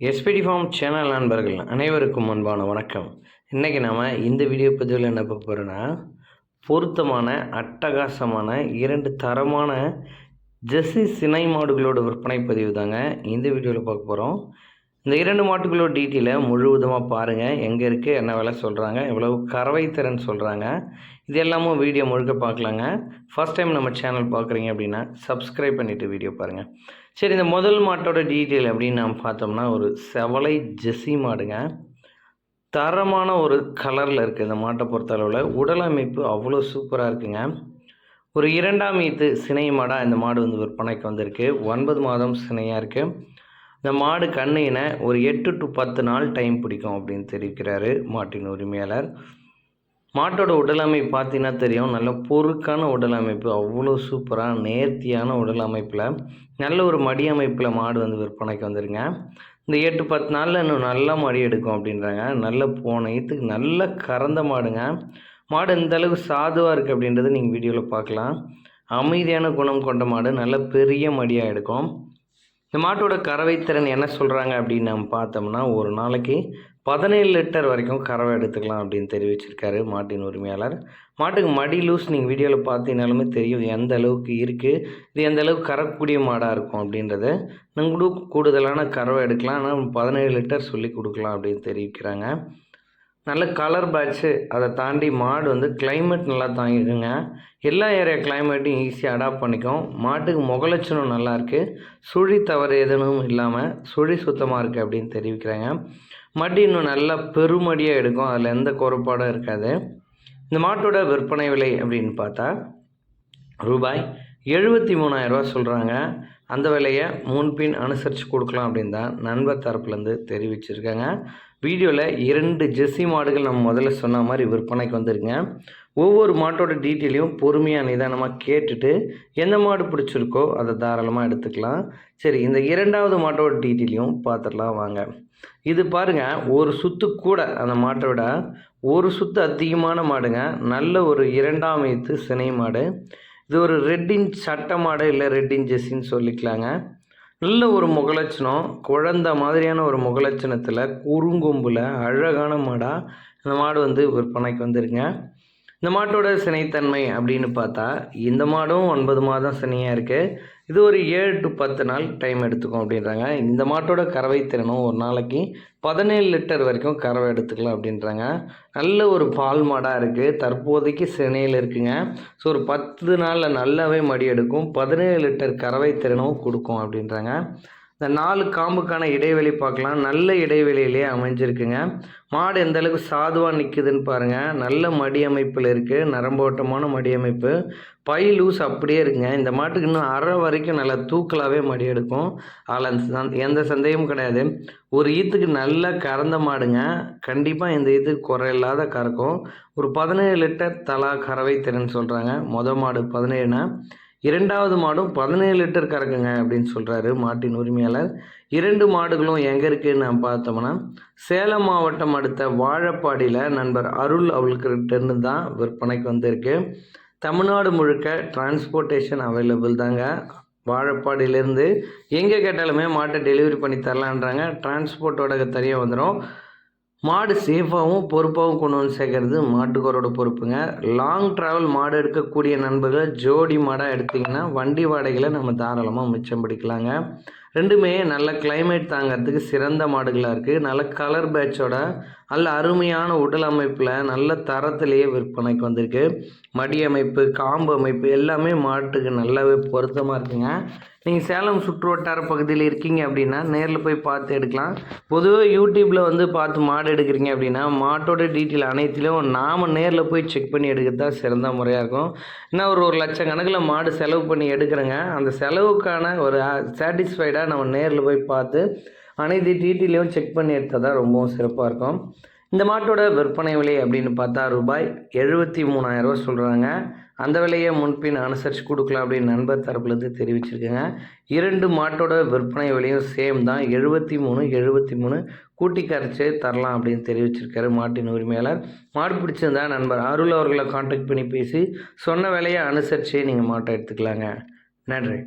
SPD form channel நண்பர்கள் அனைவருக்கும் அன்பான வணக்கம். இன்றைக்கி நாம் இந்த வீடியோ பதிவில் என்ன பார்க்க போகிறோன்னா பொருத்தமான அட்டகாசமான இரண்டு தரமான ஜெர்சி சினை மாடுகளோட விற்பனை பதிவு தாங்க இந்த வீடியோவில் பார்க்க போகிறோம் இந்த இரண்டு மாட்டுகளோட டீட்டெயிலை முழுவதுமாக பாருங்கள் எங்கே இருக்குது என்ன விலை சொல்கிறாங்க எவ்வளவு கறவை திறன் சொல்கிறாங்க இது எல்லாமும் வீடியோ முழுக்க பார்க்கலாங்க. ஃபஸ்ட் டைம் நம்ம சேனல் பார்க்குறீங்க அப்படின்னா சப்ஸ்கிரைப் பண்ணிவிட்டு வீடியோ பாருங்கள் சரி இந்த முதல் மாட்டோட டீட்டெயில் அப்படின்னு நாம் பார்த்தோம்னா ஒரு செவலை ஜெஸ்ஸி மாடுங்க. தரமான ஒரு கலரில் இருக்குது இந்த மாட்டை பொறுத்தளவில். உடல் அமைப்பு அவ்வளோ சூப்பராக இருக்குங்க. ஒரு இரண்டாம் ஈத்து சினை மாடாக இந்த மாடு வந்து விற்பனைக்கு வந்திருக்கு. ஒன்பது மாதம் சினையாக இருக்குது இந்த மாடு கண்ணையின ஒரு எட்டு டு பத்து நாள் டைம் பிடிக்கும் அப்படின்னு தெரிவிக்கிறாரு மாட்டின் உரிமையாளர். மாட்டோட உடல் அமைப்பு பார்த்தீங்கன்னா தெரியும். நல்ல பொறுக்கான உடல் அமைப்பு. அவ்வளோ சூப்பராக நேர்த்தியான உடல் அமைப்பில் நல்ல ஒரு மடி அமைப்பில் மாடு வந்து விற்பனைக்கு வந்துருங்க. இந்த எட்டு பத்து நாளில் இன்னும் நல்லா மடி எடுக்கும் அப்படின்றாங்க. நல்ல போன ஈத்துக்கு நல்ல கறந்த மாடுங்க. மாடு இந்த அளவுக்கு சாதுவாக இருக்குது அப்படின்றது நீங்கள் வீடியோவில் பார்க்கலாம். அமைதியான குணம் கொண்ட மாடு. நல்ல பெரிய மடியாக எடுக்கும். இந்த மாட்டோட கறவை திறன் என்ன சொல்கிறாங்க அப்படின்னு நம்ம பார்த்தோம்னா ஒரு நாளைக்கு பதினேழு லிட்டர் வரைக்கும் கறவை எடுத்துக்கலாம் அப்படின்னு தெரிவிச்சிருக்காரு மாட்டின் உரிமையாளர். மாட்டுக்கு மடி லூஸ் நீங்கள் வீடியோவில் பார்த்தீங்கனாலுமே தெரியும் எந்த அளவுக்கு இருக்குது இது எந்த அளவுக்கு கறக்கக்கூடிய மாடாக இருக்கும் அப்படின்றத. நம்ம கூடுதலான கறவை எடுக்கலாம் ஆனால் பதினேழு லிட்டர் சொல்லி கொடுக்கலாம் அப்படின்னு தெரிவிக்கிறாங்க. நல்ல கலர் பேட்ச்சு அதை தாண்டி மாடு வந்து கிளைமேட் நல்லா தாங்கிக்குங்க. எல்லா ஏரியா கிளைமேட்டையும் ஈஸியாக அடாப்ட் பண்ணிக்கும். மாட்டுக்கு முகலட்சணம் நல்லாயிருக்கு சுழி தவறு எதுனும் இல்லாமல் சுழி சுத்தமாக இருக்குது அப்படின்னு தெரிவிக்கிறாங்க. மடி இன்னும் நல்லா பெருமடியாக எடுக்கும். அதில் எந்த குறைபாடும் இருக்காது. இந்த மாட்டோட விற்பனை விலை அப்படின்னு பார்த்தா ரூபாய் எழுபத்தி மூணாயிரரூவா சொல்கிறாங்க அந்த வேலையை முன்பின் அனுசரித்து கொடுக்கலாம் அப்படின்னு தான் நண்பர் தரப்புலேருந்து தெரிவிச்சிருக்காங்க. வீடியோவில் இரண்டு ஜெர்சி மாடுகள் நம்ம முதல்ல சொன்ன மாதிரி விற்பனைக்கு வந்துருங்க ஒவ்வொரு மாட்டோட டீட்டெயிலையும் பொறுமையாக நிதானமாக கேட்டுட்டு எந்த மாடு பிடிச்சிருக்கோ அதை தாராளமாக எடுத்துக்கலாம். சரி இந்த இரண்டாவது மாட்டோட டீட்டெயிலையும் பார்த்துடலாம் வாங்க. இது பாருங்க ஒரு சுத்து கூட அந்த மாட்டை விட ஒரு சுத்து அதிகமான மாடுங்க. நல்ல ஒரு இரண்டாம் வயத்து சினை மாடு. இது ஒரு ரெட்டின் சட்டை மாடு இல்லை ரெட்டின் ஜெஸ்ஸின்னு சொல்லிக்கலாங்க. நல்ல ஒரு முகலட்சணம் குழந்த மாதிரியான ஒரு முகலட்சணத்தில் குறுங்கொம்பில் அழகான மாடாக இந்த மாடு வந்து விற்பனைக்கு வந்துருங்க. இந்த மாட்டோட சினைத்தன்மை அப்படின்னு பார்த்தா இந்த மாடும் ஒன்பது மாதம் சினையாக இருக்குது இது ஒரு ஏழு டு பத்து நாள் டைம் எடுத்துக்கும் அப்படின்றாங்க. இந்த மாட்டோட கறவை திறனும் ஒரு நாளைக்கு பதினேழு லிட்டர் வரைக்கும் கறவை எடுத்துக்கலாம் அப்படின்றாங்க. நல்ல ஒரு பால் மாடாக இருக்குது தற்போதைக்கு சினையில் இருக்குங்க. ஸோ ஒரு பத்து நாளில் நல்லாவே மடி எடுக்கும். பதினேழு லிட்டர் கறவை திறனும் கொடுக்கும் அப்படின்றாங்க. இந்த நாலு காம்புக்கான இடைவெளி பார்க்கலாம். நல்ல இடைவெளியிலே அமைஞ்சிருக்குங்க. மாடு எந்த அளவுக்கு சாதுவாக நிற்குதுன்னு பாருங்கள் நல்ல மடி அமைப்பில் இருக்குது நரம்போட்டமான மடி அமைப்பு பை லூஸ் அப்படியே இருக்குங்க. இந்த மாட்டுக்கு இன்னும் அரை வரைக்கும் நல்லா தூக்கலாகவே மடி எடுக்கும். அதில் எந்த சந்தேகமும் கிடையாது. ஒரு ஈத்துக்கு நல்லா கறந்த மாடுங்க. கண்டிப்பாக இந்த ஈத்துக்கு குறையில்லாத கறக்கும். ஒரு பதினேழு லிட்டர் தலா கறவை திறன் சொல்கிறாங்க மொதல் மாடு பதினேழுனா இரண்டாவது மாடும் பதினேழு லிட்டர் கறக்குங்க அப்படின்னு சொல்கிறாரு மாட்டின் உரிமையாளர். இரண்டு மாடுகளும் எங்கே இருக்குதுன்னு நான் பார்த்தோம்னா சேலம் மாவட்டம் அடுத்த வாழப்பாடியில் நண்பர் அருள் அவளுக்கிட்டேருந்து தான் விற்பனைக்கு வந்திருக்கு. தமிழ்நாடு முழுக்க டிரான்ஸ்போர்ட்டேஷன் அவைலபிள் தாங்க. வாழப்பாடியிலேருந்து எங்கே கேட்டாலுமே மாட்டை டெலிவரி பண்ணி தரலான்றாங்க. டிரான்ஸ்போர்ட்டோட தனியாக வந்துடும் மாடு சேஃபாகவும் பொறுப்பாகவும் கொண்டு வந்து சேர்க்கறது மாட்டுக்கோரோட பொறுப்புங்க. லாங் ட்ராவல் மாடு எடுக்கக்கூடிய நண்பர்கள் ஜோடி மாடாக எடுத்திங்கன்னா வண்டி வாடகையில் நம்ம தாராளமாக மிச்சம் பிடிக்கலாங்க. ரெண்டுமே நல்ல கிளைமேட் தாங்கிறதுக்கு சிறந்த மாடுகளாக இருக்குது நல்ல கலர் பேட்சோட நல்ல அருமையான உடல் அமைப்பில் நல்ல தரத்திலேயே விற்பனைக்கு வந்திருக்கு. மடி அமைப்பு காம்பு அமைப்பு எல்லாமே மாட்டுக்கு நல்லாவே பொருத்தமாக இருக்குங்க. நீங்கள் சேலம் சுற்று வட்டார பகுதியில் இருக்கீங்க அப்படின்னா நேரில் போய் பார்த்து எடுக்கலாம். பொதுவாக யூடியூப்பில் வந்து பார்த்து மாடு எடுக்கிறீங்க அப்படின்னா மாட்டோட டீட்டெயில் அனைத்திலும் நாம் நேரில் போய் செக் பண்ணி எடுக்கிறது தான் சிறந்த முறையாக இருக்கும். ஏன்னா ஒரு ஒரு லட்சம் கணக்கில் மாடு செலவு பண்ணி எடுக்கிறேங்க. அந்த செலவுக்கான ஒரு சாட்டிஸ்ஃபைடாக நம்ம நேரில் போய் பார்த்து அனைத்து டீட்டெயிலையும் செக் பண்ணி எடுத்தால் தான் ரொம்பவும் சிறப்பாக இருக்கும். இந்த மாட்டோட விற்பனை விலை அப்படின்னு பார்த்தா ரூபாய் எழுபத்தி மூணாயிரரூவா சொல்கிறாங்க அந்த விலையை முன்பின் அனுசரித்து கொடுக்கலாம் அப்படின்னு நண்பர் தரப்புலேருந்து தெரிவிச்சிருக்கேங்க. இரண்டு மாட்டோட விற்பனை விலையும் சேம் தான். எழுபத்தி மூணு எழுபத்தி மூணு கூட்டி கரைச்சி தரலாம் அப்படின்னு தெரிவிச்சிருக்காரு மாட்டின் உரிமையாளர். மாடு பிடிச்சிருந்தா நண்பர் அருள் அவர்களை காண்டாக்ட் பண்ணி பேசி சொன்ன விலையை அனுசரித்து நீங்கள் மாட்டை எடுத்துக்கலாங்க. நன்றி.